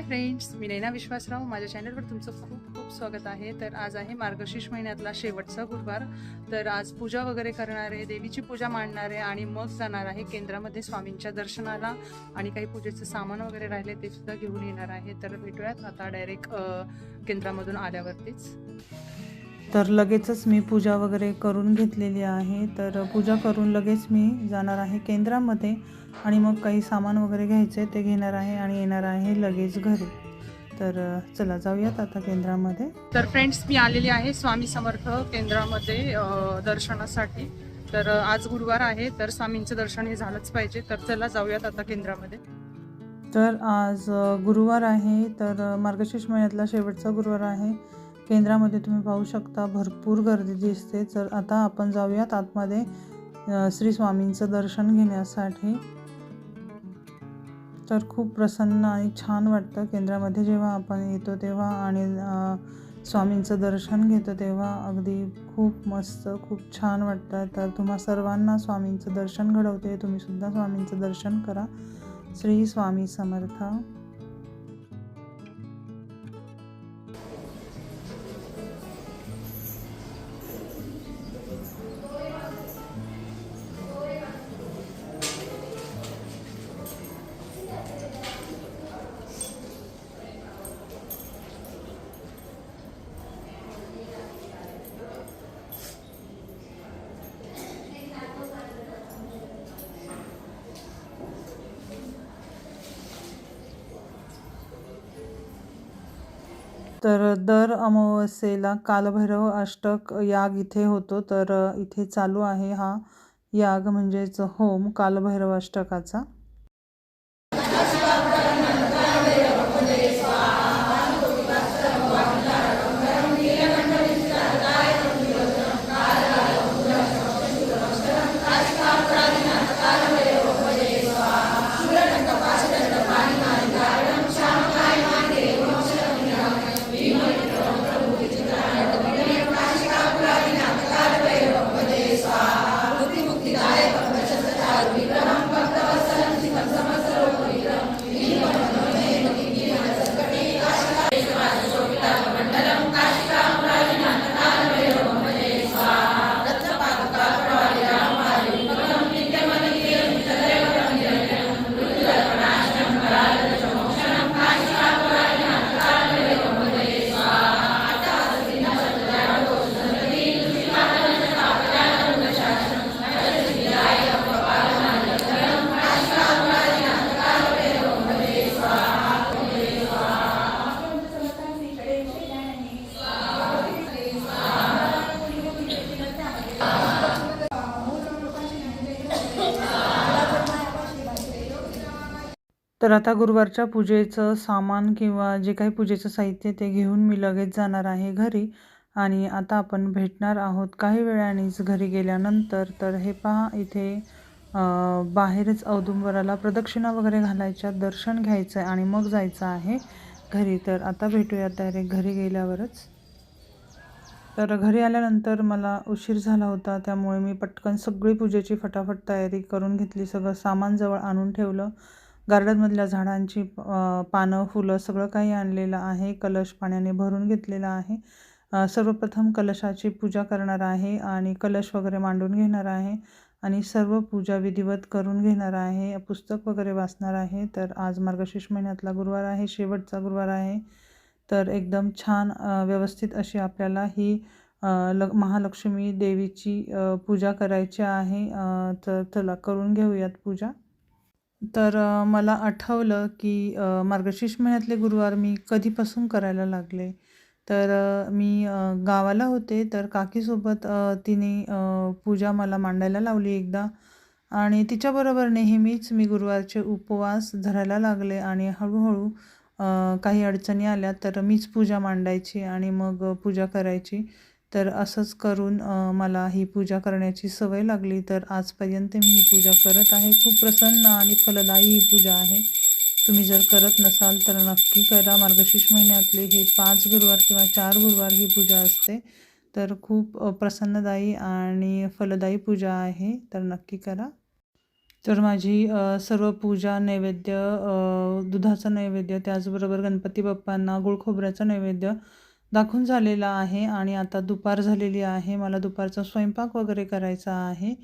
Hi friends मी नैना विश्वासराव. माझ्या चॅनलवर तुमचं खूप खूप स्वागत आहे. तर आज आहे मार्गशीर्ष महिन्यातला शेवटचा गुरुवार. तर आज पूजा वगैरे करणार आहे देवीची पूजा मांडणार आहे आणि मग जाणार आहे केंद्रामध्ये स्वामींच्या दर्शनाला. आणि काही पूजेचं सामान वगैरे राहिले ते सुद्धा घेऊन येणार आहे. तर भेटूयात आता डायरेक्ट केंद्रामधून आल्यावरतीच. तर लगेचच मी पूजा वगैरे करून घेतलेली आहे. तर पूजा करून लगेच मी जाणार आहे केंद्रामध्ये आणि मग काही सामान वगैरे घ्यायचे ते घेणार आहे आणि येणार आहे लगेच घरी. तर चला जाऊयात आता केंद्रामध्ये. तर फ्रेंड्स मी आलेली आहे स्वामी समर्थ केंद्रामध्ये दर्शनासाठी. तर आज गुरुवार आहे तर स्वामींचं दर्शन हे झालंच पाहिजे. तर चला जाऊयात आता केंद्रामध्ये. तर आज गुरुवार आहे तर मार्गशीर्ष महिन्यातला शेवटचा गुरुवार आहे. केंद्रामध्ये तुम्ही पाहू शकता भरपूर गर्दी दिसते. तर आता आपण जाऊयात आतमध्ये श्री स्वामींचं दर्शन घेण्यासाठी. तर खूप प्रसन्न आणि छान वाटतं केंद्रामध्ये जेव्हा आपण येतो तेव्हा आणि स्वामींचं दर्शन घेतो तेव्हा. अगदी खूप मस्त खूप छान वाटतं. तर तुम्हा सर्वांना स्वामींचं दर्शन घडवते. तुम्हीसुद्धा स्वामींचं दर्शन करा. श्री स्वामी समर्थ. तर दर अमावस्येला कालभैरव अष्टक याग इथे होतो. तर इथे चालू आहे हा याग म्हणजेच होम कालभैरव अष्टकाचा. तर आता गुरुवारच्या पूजेचं सामान किंवा जे काही पूजेचं साहित्य ते घेऊन मी लगेच जाणार आहे घरी. आणि आता आपण भेटणार आहोत काही वेळानेच घरी गेल्यानंतर. तर हे पहा इथे बाहेरच औदुंबराला प्रदक्षिणा वगैरे घालायच्या दर्शन घ्यायचं आहे आणि मग जायचं आहे घरी. तर आता भेटूया डायरेक्ट घरी गेल्यावरच. तर घरी आल्यानंतर मला उशीर झाला होता त्यामुळे मी पटकन सगळी पूजेची फटाफट तयारी करून घेतली सगळं सामान जवळ आणून ठेवलं. गार्डनमधल्या झाडांची पानं फुलं सगळं काही आणलेलं आहे. कलश पाण्याने भरून घेतलेला आहे. सर्वप्रथम कलशाची पूजा करणार आहे आणि कलश वगैरे मांडून घेणार आहे आणि सर्व पूजा विधिवत करून घेणार आहे. पुस्तक वगैरे वाचणार आहे. तर आज मार्गशीर्ष महिन्यातला गुरुवार आहे. शेवटचा गुरुवार आहे. तर एकदम छान व्यवस्थित अशी आपल्याला ही ल महालक्ष्मी देवीची पूजा करायची आहे. तर चला करून घेऊयात पूजा. तर मला आठवलं की मार्गशीर्ष महिन्यातले गुरुवार मी कधीपासून करायला लागले? तर मी गावाला होते तर काकीसोबत तिने पूजा मला मांडायला लावली एकदा. आणि तिच्याबरोबर नेहमीच मी गुरुवारचे उपवास धरायला लागले आणि हळूहळू काही अडचणी आल्या तर मीच पूजा मांडायची आणि मग पूजा करायची. तर असंच करून मला ही पूजा करण्याची सवय लागली. तर आजपर्यंत मी ही पूजा करत आहे. खूप प्रसन्न आणि फलदायी ही पूजा आहे. तुम्ही जर करत नसाल तर नक्की करा. मार्गशीर्ष महिन्यातले हे पाच गुरुवार किंवा चार गुरुवार ही पूजा असते. तर खूप प्रसन्नदायी आणि फलदायी पूजा आहे. तर नक्की करा. तर माझी सर्व पूजा नैवेद्य दुधाचं नैवेद्य त्याचबरोबर गणपती बाप्पांना गुळखोबऱ्याचं नैवेद्य दाखवून झालेला आहे आणि आता दुपार झालेली आहे. मला दुपारचा स्वयंपाक वगैरे करायचा आहे.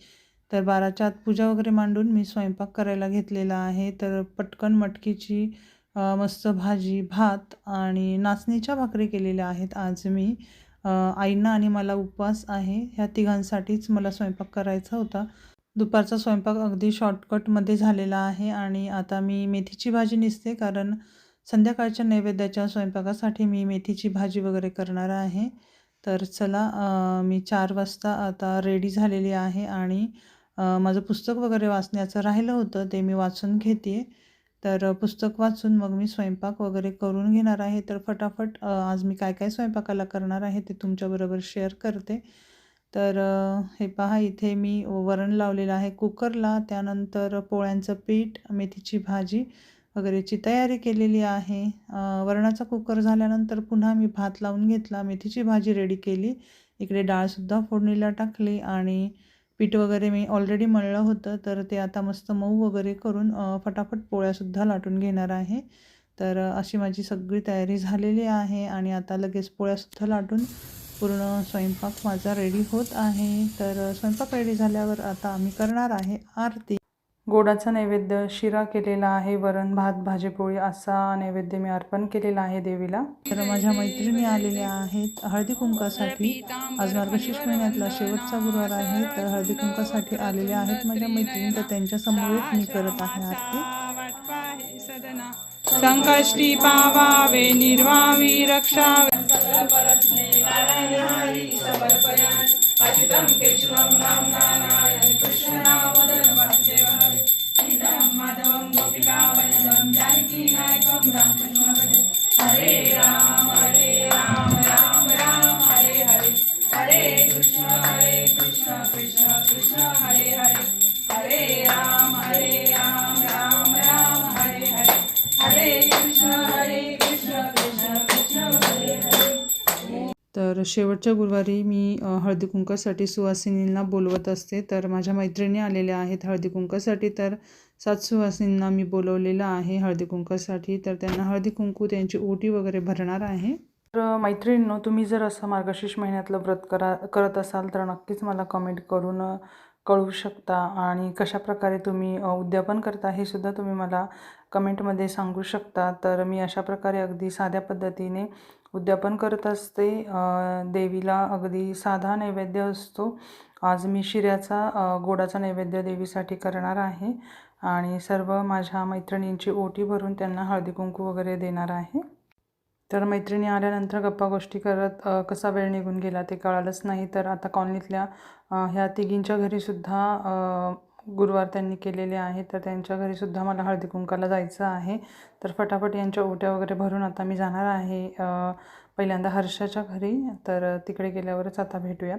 तर बाराच्या आत पूजा वगैरे मांडून मी स्वयंपाक करायला घेतलेला आहे. तर पटकन मटकीची मस्त भाजी भात आणि नाचणीच्या भाकरी केलेल्या आहेत आज मी. आईंना आणि मला उपवास आहे. ह्या तिघांसाठीच मला स्वयंपाक करायचा होता. दुपारचा स्वयंपाक अगदी शॉर्टकटमध्ये झालेला आहे आणि आता मी मेथीची भाजी निसते कारण संध्याकाळच्या नैवेद्याच्या स्वयंपाकासाठी मी मेथीची भाजी वगैरे करणार आहे. तर चला मी चार वाजता आता रेडी झालेली आहे आणि माझं पुस्तक वगैरे वाचण्याचं राहिलं होतं ते मी वाचून घेते. तर पुस्तक वाचून मग मी स्वयंपाक वगैरे करून घेणार आहे. तर फटाफट आज मी काय काय स्वयंपाकाला करणार आहे ते तुमच्याबरोबर शेअर करते. तर हे पहा इथे मी वरण लावलेलं आहे कुकरला. त्यानंतर पोळ्यांचं पीठ मेथीची भाजी वगैरेची तयारी केलेली आहे. वरणाचा कुकर झाल्यानंतर पुन्हा मी भात लावून घेतला. मेथीची भाजी रेडी केली. इकडे डाळसुद्धा फोडणीला टाकली आणि पीठ वगैरे मी ऑलरेडी मळलं होतं. तर ते आता मस्त मऊ वगैरे करून फटाफट पोळ्यासुद्धा लाटून घेणार आहे. तर अशी माझी सगळी तयारी झालेली आहे आणि आता लगेच पोळ्यासुद्धा लाटून पूर्ण स्वयंपाक माझा रेडी होत आहे. तर स्वयंपाक रेडी झाल्यावर आता आम्ही करणार आहे आरती. गोडाचा नैवेद्य शिरा केलेला आहे वरण भात भाजीपोळी असा नैवेद्य मी अर्पण केलेला आहे देवीला. तर माझ्या मैत्रिणी आलेल्या आहेत हळदी कुंकासाठी. आज मार्गशीर्ष महिन्यातला शेवटचा गुरुवार आहे तर हळदी कुंकासाठी आलेल्या आहेत माझ्या मैत्रिणी. तर त्यांच्यासमोर मी करत आहे आरती. Sankashti पावावे निर्वावी रक्षावे. Ikaw ay alam dahil tinay kong ramdam शेवटच्या गुरुवारी मी हळदी कुंकासाठी सुवासिनींना बोलवत असते. तर माझ्या मैत्रिणी आलेल्या आहेत हळदी कुंकासाठी तर सात सुवासिनींना मी बोलवलेलं आहे हळदी कुंकासाठी तर त्यांना हळदी कुंकू त्यांची ओटी वगैरे भरणार आहे. तर मैत्रिणींनो तुम्ही जर असं मार्गशीर्ष महिन्यातलं व्रत करा करत असाल तर नक्कीच मला कमेंट करून कळवू शकता. आणि कशाप्रकारे तुम्ही उद्यापन करता हे सुद्धा तुम्ही मला कमेंटमध्ये सांगू शकता. तर मी अशा प्रकारे अगदी साध्या पद्धतीने उद्यापन करत असते. देवीला अगदी साधा नैवेद्य असतो. आज मी शिऱ्याचा गोडाचा नैवेद्य देवीसाठी करणार आहे. आणि सर्व माझ्या मैत्रिणींची ओटी भरून त्यांना हळदी कुंकू वगैरे देणार आहे. तर मैत्रिणी आल्यानंतर गप्पा गोष्टी करत कसा वेळ निघून गेला ते कळालंच नाही. तर आता कॉलनीतल्या ह्या तिघींच्या घरीसुद्धा गुरुवार त्यांनी केलेले आहे तर त्यांच्या घरीसुद्धा मला हळदी कुंकाला जायचं आहे. तर फटाफट यांच्या ओट्या वगैरे भरून आता मी जाणार आहे अ, पहिल्यांदा हर्षाच्या घरी. तर तिकडे गेल्यावरच आता भेटूया.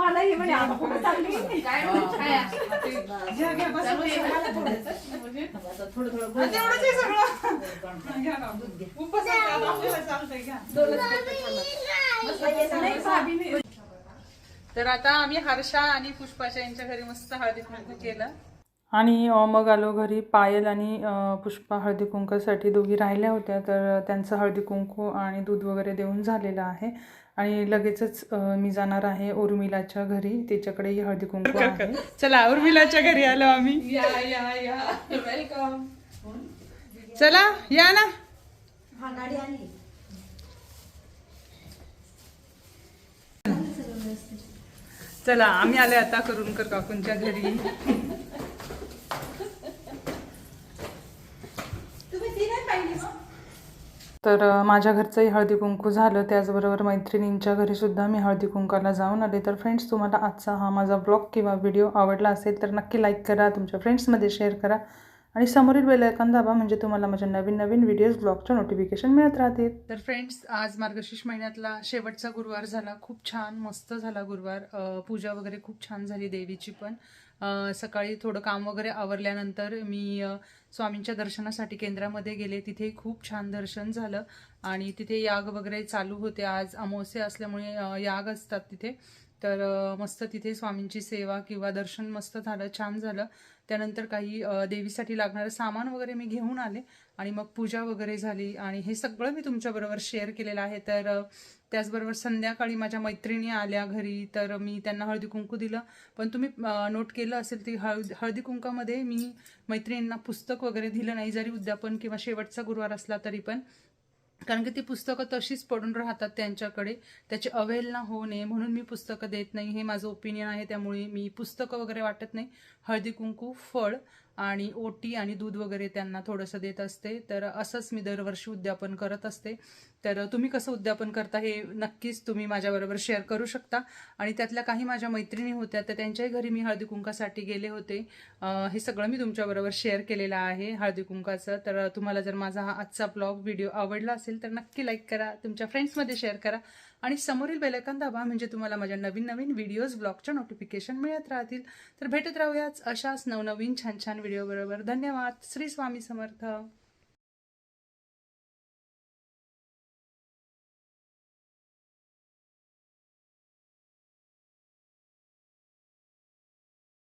मला हे. म्हणे आता कुठं चालली तर आता आम्ही हर्षा आणि पुष्पाच्या यांच्या घरी मस्त हळदी कुंकू केलं. आणि अ, मग आलो घरी पायल आणि अ, पुष्पा हळदी कुंकासाठी दोघी राहिल्या होत्या. तर त्यांचं हळदी कुंकू आणि दूध वगैरे देऊन झालेलं आहे. आणि लगेचच मी जाणार आहे उर्मिलाच्या घरी. तिच्याकडेही हळदी कुंकू आहे. चला उर्मिलाच्या घरी आलो आम्ही. या या या. वेलकम चला या ना. चला आम्ही आले आता करुणकर काकूंच्या घरी. तर माझ्या घरचंही हळदी कुंकू झालं. त्याचबरोबर मैत्रिणींच्या घरीसुद्धा मी हळदी कुंकाला जाऊन आले. तर फ्रेंड्स तुम्हाला आजचा हा माझा ब्लॉग किंवा व्हिडिओ आवडला असेल तर नक्की लाईक करा तुमच्या फ्रेंड्समध्ये शेअर करा आणि समोरील बेल दाबा म्हणजे तुम्हाला माझ्या नवीन नवीन व्हिडिओज ब्लॉगच्या नोटिफिकेशन मिळत राहतील तर फ्रेंड्स आज मार्गशीर्ष महिन्यातला शेवटचा गुरुवार झाला. खूप छान मस्त झाला गुरुवार. पूजा वगैरे खूप छान झाली देवीची पण. सकाळी थोडं काम वगैरे आवरल्यानंतर मी स्वामींच्या दर्शनासाठी केंद्रामध्ये गेले. तिथे खूप छान दर्शन झालं. आणि तिथे याग वगैरे चालू होते. आज अमावस्या असल्यामुळे याग असतात तिथे. तर मस्त तिथे स्वामींची सेवा किंवा दर्शन मस्त झालं छान झालं. त्यानंतर काही देवीसाठी लागणारं सामान वगैरे मी घेऊन आले. आणि मग पूजा वगैरे झाली आणि हे सगळं मी तुमच्याबरोबर शेअर केलेलं आहे. तर त्याचबरोबर संध्याकाळी माझ्या मैत्रिणी आल्या घरी तर मी त्यांना हळदी कुंकू दिलं. पण तुम्ही नोट केलं असेल ती हळदी हळदी कुंकामध्ये मी मैत्रिणींना पुस्तक वगैरे दिलं नाही जरी उद्यापन किंवा शेवटचा गुरुवार असला तरी पण. कारण की ती पुस्तकं तशीच पडून राहतात त्यांच्याकडे. त्याची अवहेलना होऊ नये म्हणून मी पुस्तकं देत नाही. हे माझं ओपिनियन आहे त्यामुळे मी पुस्तकं वगैरे वाटत नाही. हळदी कुंकू फळ आणि ओटी आणि दूध वगैरे त्यांना थोडंसं देत असते. तर असंच मी दरवर्षी उद्यापन करत असते. तर तुम्ही कसं उद्यापन करता हे नक्कीच तुम्ही माझ्याबरोबर शेअर करू शकता. आणि त्यातल्या काही माझ्या मैत्रिणी होत्या तर त्यांच्याही घरी मी हळदी कुंकासाठी गेले होते. हे सगळं मी तुमच्याबरोबर शेअर केलेलं आहे हळदी कुंकाचं. तर तुम्हाला जर माझा हा आजचा ब्लॉग व्हिडिओ आवडला असेल तर नक्की लाईक करा तुमच्या फ्रेंड्समध्ये शेअर करा. आणि समोरील बेलायकन दाबा म्हणजे तुम्हाला माझ्या नवीन नवीन व्हिडिओज ब्लॉगच्या नोटिफिकेशन मिळत राहतील. तर भेटत राहूया अशाच नवनवीन छान छान व्हिडिओ बरोबर. धन्यवाद. श्री स्वामी समर्थ.